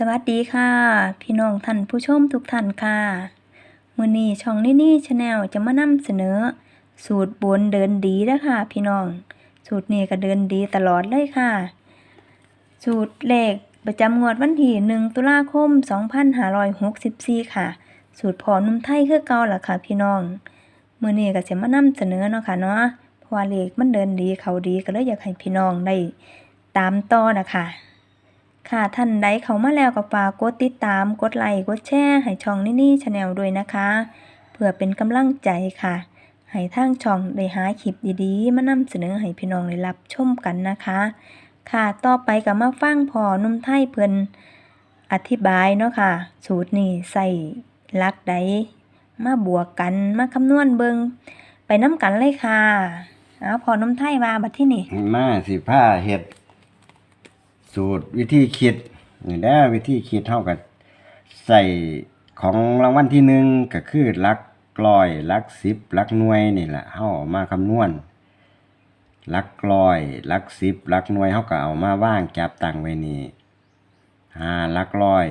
สวัสดีค่ะ พี่น้องท่านผู้ชมทุกท่านค่ะมือนี้ช่องนี่นี่ชาแนลจะมานำเสนอ สูตรบนเดินดีเด้อค่ะพี่น้อง สูตรนี้ก็เดินดีตลอดเลยค่ะ สูตรเลขประจำงวดวันที่1ตุลาคม 2564 ค่ะ สูตรพอนุ่มไทยคือเก่าล่ะค่ะ พี่น้องมือนี้ก็จะมานำเสนอเนาะค่ะเนาะเพราะว่าเลขมันเดินดีเขาดีก็เลยอยากให้พี่น้องได้ตามต่อนะคะ ค่ะท่านใดเขามาแล้วก็ฝากกดติดตามกดไลค์กดแชร์ให้ช่องนี่นี่ชาแนลด้วยนะคะ เพื่อเป็นกำลังใจค่ะให้ทางช่องได้หาคลิปดีๆ มานำเสนอให้พี่น้องได้รับชมกันนะคะ ค่ะต่อไปก็มาฟังพอนุ่มไทยเพิ่นอธิบายเนาะค่ะ สูตรนี้ใส่ลักใดมาบวกกันมาคำนวณเบิงไปน้ำกันเลยค่ะเอาพอนุ่มไทยมาบัดที่นี่มาสิผ้าเห็ด สูตรวิธีคิดนี่ได้อวิธีคิดเท่ากับใส่ของรางวัลที่หนึ่งก็คือลักกลอยลักสิบลักหน่วยนี่แหละเฮาเอามาคำนวณลักกลอยลักสิบลักหน่วยเฮาก็เอามาว่างจับตังไว้นี่ห้าลักลอย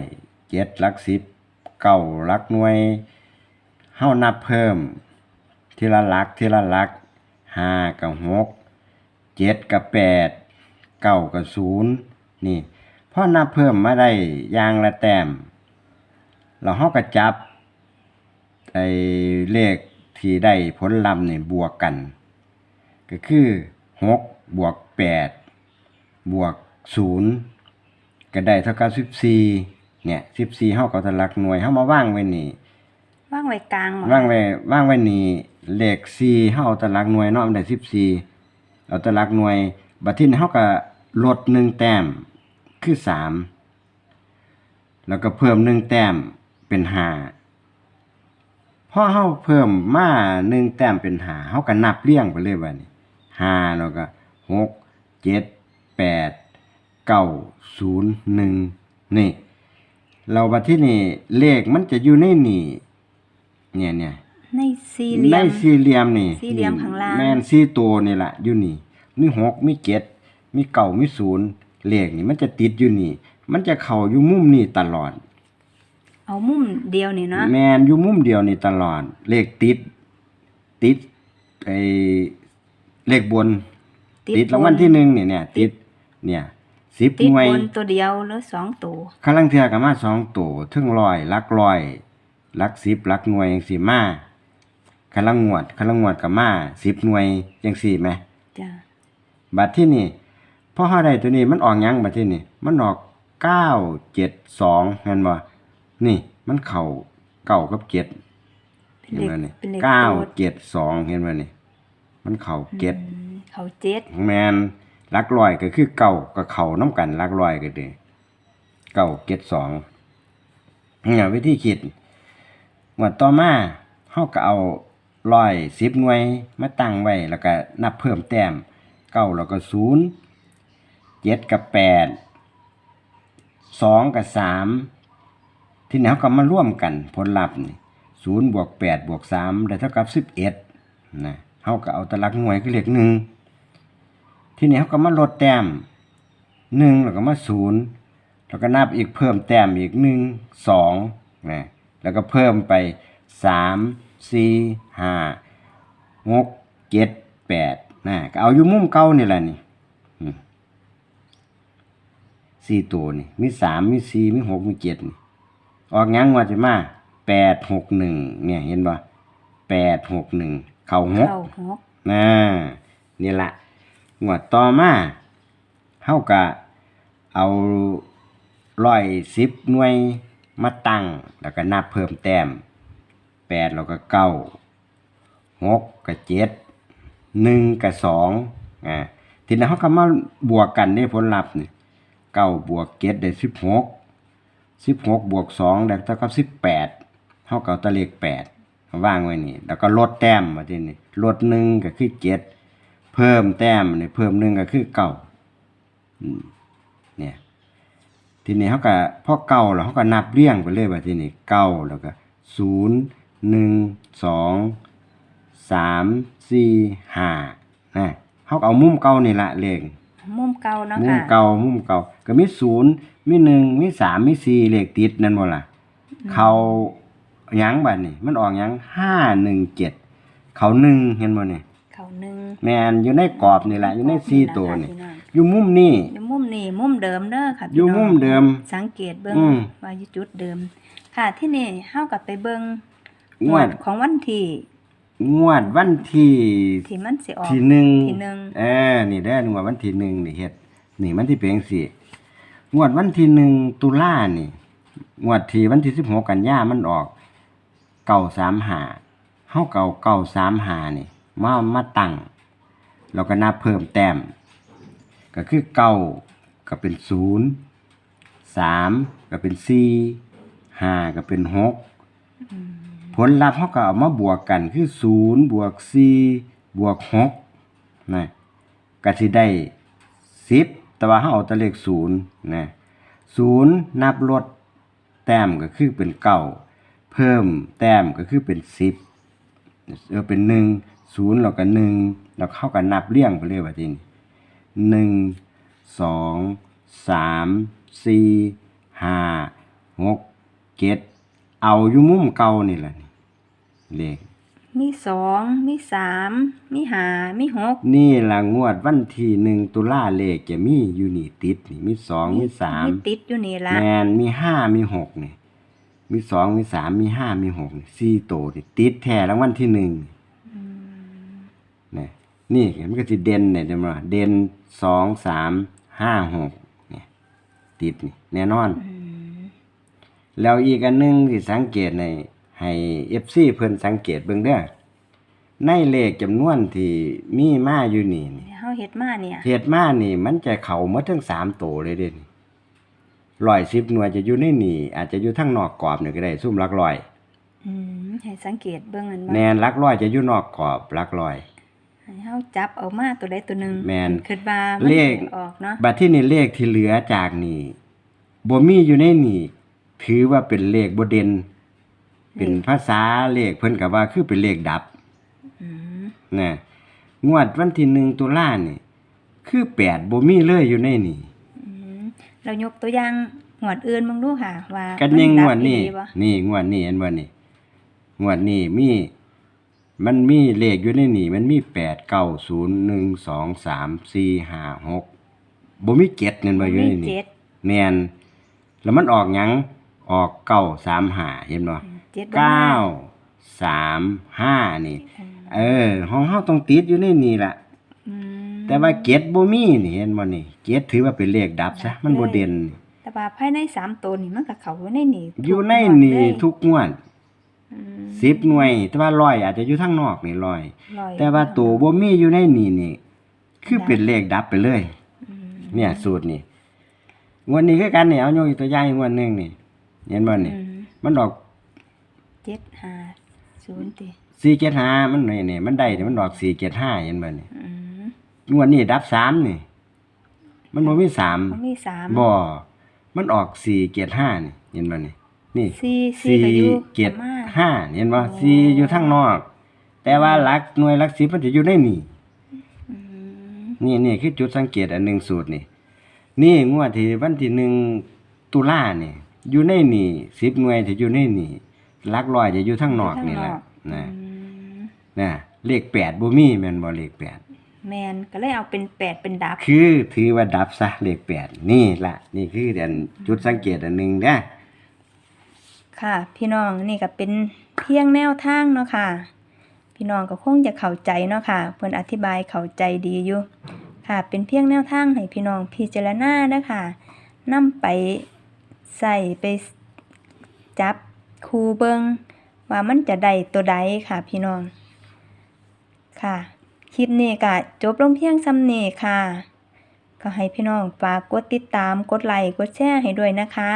เจ็ดลักสิบเก้าลักหน่วยเฮานับเพิ่ม ทีละลักทีละลักห้ากับหกเจ็ดกับแปดเก้ากับศูนย์ นี่พอนับเพิ่มมาได้อย่างละแต้มเราเฮาก็จับไอ้เลขที่ได้ผลลัพธ์นี่บวกกัน ก็คือหกบวกแปดบวกศูนย์ก็ได้เท่ากับสิบสี่เนี่ยสิบสี่เฮาก็ทะลักหน่วยเฮามาว่างไว้นี่ว่างไว้กลางหมว่างไว้ว่างไว้นี่เลข4เฮาเอาตารางหน่วยเนาะมันได้14เอาตารางหน่วยบัดทีนี้เฮาก็ลด1แต้ม คือ3แล้วก็เพิ่ม1แต้มเป็น5พอเฮาเพิ่มมา1แต้มเป็น5เฮาก็นับเรียงไปเลยบัดนี้5แล้วก็6 7 8 9 0 1นี่ เราบัดที่นี่เลขมันจะอยู่ในนี่เนี่ยเนี่ยในสี่เหลี่ในยมสี่เหลี่ยมนี่สี่เหลี่ยมข้างล่างแม่นสี่ตัวนี่แหละอยู่นี่มีหกมีเจ็ดมีเก่ามีศูนย์ เลขนี่มันจะติดอยู่นี่ มันจะเข้าอยู่มุมนี่ตลอด เอามุมเดียวนี่เนาะแม่นอยู่มุมเดียวนี่ตลอด เลขติด ติดไอ้เลขบน ติดรางวัลที่หนึ่งนี่เนี่ย ติด เนี่ยสิบติดหน่วยบนตัวเดียวหรือสองตัวคลังเทือก็มาสองตัวถึงร้อยหลักร้อยหลักสิบหลักหน่วยจังสี่มาคลังงวดคลังงวดก็มาสิบหน่วยจังสี่ไหมจ้ะบัดที่นี่ พอเฮาได้ตัวนี้มันออกหยังบัดที่นี่มันออกเก้าเจ็ดสองเห็นบ่นี่มันเข้าเก้ากับเจ็ดเป็นเห็นเลขบ่นี่เป็นเลขเก้าโต๊ดเจ็ดสองเห็นบ่นี่ มันเข้าเจ็ดอืมเขาเจ็ดแมนหลักร้อยก็คือเก้ากับเข้าน้ำกันหลักร้อยก็เด้เก้าเจ็ดสองเนี่ยวิธีคิดว่าต่อมาเฮาก็เอาร้อยสิบหน่วยมาตั้งไว้แล้วก็นับเพิ่มแต้มเก้าแล้วก็ศูนย์ เจ็ดกับแปดสองกับสามที่นี่เขาก็มาร่วมกันผลลัพธ์นี่ศูนย์บวกแปดบวกสามได้เท่ากับสิบเอ็ดนะเขาก็เอาตารางหน่วยคือเลขหนึ่งที่นี่เขาก็มาลดแต้มหนึ่งแล้วก็มาศูนย์แล้วก็นับอีกเพิ่มแต้มอีกหนึ่งสองนะแล้วก็เพิ่มไปสามสี่ห้าหกเจ็ดแปดนะก็เอาอยู่มุมเก่านี่แหละนี่ สี่ตัวนี่มีสามมีสี่มีหกมีเจ็ดนี่ออกยังว่าจะมาแปดหกหนึ่งเนี่ยเห็นบ่แปดหกหนึ่งเข่าหกเข้าหกนะนี่ละงวดต่อมาเฮากะเอาร้อยสิบหน่วยมาตั้ง แล้วก็นับเพิ่มแต้มแปดแล้วก็เก้าหกกับเจ็ดหนึ่งกับสองอ่าทีนี้เขาก็มาบวกกันได้ผลลัพธ์นี่ เก้าบวกเจ็ดได้สิบหกสิบหกบวกสองได้เท่ากับสิบแปดเขาก็เอาตะเลขแปดว่างไว้นี่ แล้วก็ลดแต้มมาทีนี้ลดหนึ่งก็คือเจ็ดเพิ่มแต้มนี่เพิ่มหนึ่งก็คือเก้าเนี่ยทีนี้เขาก็พอเก้าแล้วเขาก็นับเรียงไปเลยว่าทีนี้เก้าแล้วก็ศูนย์หนึ่งสองสามสี่ห้านะเขาก็เอามุมเก้านี่ละเลข มุมเก่าเนาะมุมค่ะ เก่ามุมเก่าก็มีศูนย์มีหนึ่งมีสามมีสี่เลขติดนั่นบ่ล่ะเขาหยังบัดนี่มันออกหยังห้าหนึ่งเจ็ดเขาหนึ่งเห็นบ่นี่เขาหนึ่งแมนอยู่ในกรอบนี่แหละอยู่ในสี่ตัวนี่พี่น้องอยู่มุมนี่ อยู่มุมนี่มุมเดิมเด้อค่ะพี่อยู่น้งมุมเดิม สังเกตเบิ่งอืม ว่าอยู่จุดเดิม ค่ะที่นี่เฮากับไปเบิ่งงวดของวันที่ งวดวันที่ที่มันสิออก ที่หนึ่งที่หนึ่ง เออนี่ได้องวดวันที่หนึ่งนี่เฮ็ดนี่มันที่เป็นจังซี่งวดวันที่หนึ่งตุลานี่งวดที่วันที่สิบหกกันยามันออกเก่าสามหาเฮาเก่าเก่าสามหานี่ มามาตั้งเราก็นับเพิ่มแต้ม ก็คือเก้าก็เป็นศูนย์สามก็เป็นสี่ห้าก็เป็นหก ผลลัพธ์เขาก็เอามาบวกกันคือศูนย์บวกสี่บวกหกนะก็สิได้สิบแต่ว่าเขาเอาตัวเลขศูนย์นะศูนย์นับลดแต้มก็คือเป็นเก้าเพิ่มแต้มก็คือเป็นสิบเออเป็นหนึ่งศูนย์เราก็หนึ่งแล้วเข้ากันนับเลี่ยงไปเลยว่าทีนี้หนึ่งสองสามสี่ห้าหกเจ็ดเอาอยู่มุมเก่านี่แหละ เลขมีสองมีสามมีห้ามีหกนี่ละงวดวันที่หนึ่งตุลาเลขจะมีอยู่นี่ติดนี่มีสองมีสามมีติดอยู่นี่ละแมนมีห้ามีหกนี่มีสองมีสามมีห้ามีหกนี่สี่โตวนี่ติดแท้รางวัลที่หนึ่งนี่นี่มันก็จะเด่นเนี่ยเดี๋ยวมาเด่นสองสามห้าหกเนี่ยติดนี่แน่นอนอืมแล้วอีกอันหนึงที่สังเกตใน ให้เอฟซีเพิ่นสังเกตเบิ่งเด้อในเลขจำนวนที่มีมาอยู่นี่นี่เฮาเฮ็ดมาเนี่ยเฮ็ดมานี่ มันจะเข้าหมดทั้งสามโตเลยเด้นี่ร้อยสิบหน่วยจะอยู่ในนี่ อาจจะอยู่ทั้งนอกกรอบนี่ก็ได้ซุ่มหลักร้อย อืมให้สังเกตเบิ่งอันว่าแนนหลักร้อยจะอยู่นอกกรอบหลักร้อย ให้เฮาจับเอามาตัวใดตัวหนึงแม่นคิดว่ามันเลข สิออกเนาะบัดที่นี่เลขที่เหลือจากนี่บ่มีอยู่ในนี่ถือว่าเป็นเลขบ่เด่น เป็นภาษาเลขเพิ่นก็ว่าคือเป็นเลขดับอืมนะงวดวันที่หนึ่งตุลานี่คือแปดบ่มีเลยอยู่ในนี่อืมเรายกตัวอย่างหวดอื่นเบิ่งดูค่ะ ว่ากันยังงวดนี้มัดับอีหลีบ่นี่งวดนี้เห็นบ่นี่งวดนี้มีมันมีเลขอยู่ในนี่มันมีแปดเก้าศูนย์หนึ่งสองสามสี่ห้าหกบ่มีเจ็ดเงินบ่อยู่ในมีนี่เจ็ดแม่นแล้วมันออกหยังออกเก้าสามห้าเห็นบ่เจ็ดบ่เก้ามาสามห้านี่อืมเออของเฮาต้องติดอยู่ในนี่ล่ะ อืมแต่ว่าเกตบ่มีนี่เห็นบ่นี่เกตถือว่าเป็นเลขดับซะมันบ่เด่น แต่ว่าภายในสามตัวนี่มันก็เข้าอยู่ในนี่ทุกอยู่ในงวดนี่เลยทุกงวดอืม10หน่วย แต่ว่าร้อยอาจจะอยู่ทางนอกนี่ร้อย ร้อยแต่ว่าตัวบ่มีอยู่ในนี่นี่ คือเป็นเลขดับไปเลย อืมเนี่ยสูตรนี่งวดนี้คือกันนี่เอายกอีกตัวอย่างอีกงวดหนึงนี่ เห็นบ่นี่ อืมมันออก เจ็ดห้าศูนย์ติ475มันนี่นี่มันได้นี่มันออก475เห็นบ่นี่อืมงวดนี้ดับสามนี่ มันบ่มีสามมันมีสามบ่มันออก475นี่เห็นบ่นี่นี่สี่สี่สี่ก็อยู่เจ็ดประมาณ ห้าเห็นบ่โอ้ สี่อยู่ทางนอก แต่ว่าหลักหน่วยหลักสิบมันจะอยู่ในนี่ อืมนี่นี่คือจุดสังเกตอันหนึ่งสูตรนี่ นี่งวดที่วันที่หนึ่งตุลานี่อยู่ในนี่สิบหน่วยจะอยู่ในนี่ห ลักร้อยจะอยู่ทางนอกนี่แหละนะอืมนะเลขแปดบ่มีแม่นบ่เลขแปดแมนก็เลยเอาเป็นแปดเป็นดับ คือถือว่าดับซะเลขแปดนี่ล่ะนี่คืออันจุดสังเกตอันหนึ่งนะค่ะ พี่น้องนี่ก็เป็นเพียงแนวทางเนาะค่ะ พี่น้องก็คงจะเข้าใจเนาะค่ะ เพิ่นอธิบายเข้าใจดีอยู่ค่ะ เป็นเพียงแนวทางให้พี่น้องพิจารณาเด้อค่ะนำไปใส่ไปจับ คูเบิงว่ามันจะได้ตัวใดค่ะพี่น้อง ค่ะ คลิปนี้ก็จบลงเพียงซ้ำนี้ค่ะ ก็ให้พี่น้องฝากกดติดตามกดไลค์กดแชร์ให้ด้วยนะคะ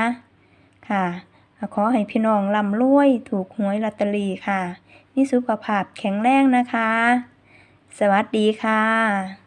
ค่ะขอให้พี่น้องร่ำรวยถูกหวยลอตเตอรี่ค่ะมีสุขภาพแข็งแรงนะคะ สวัสดีค่ะ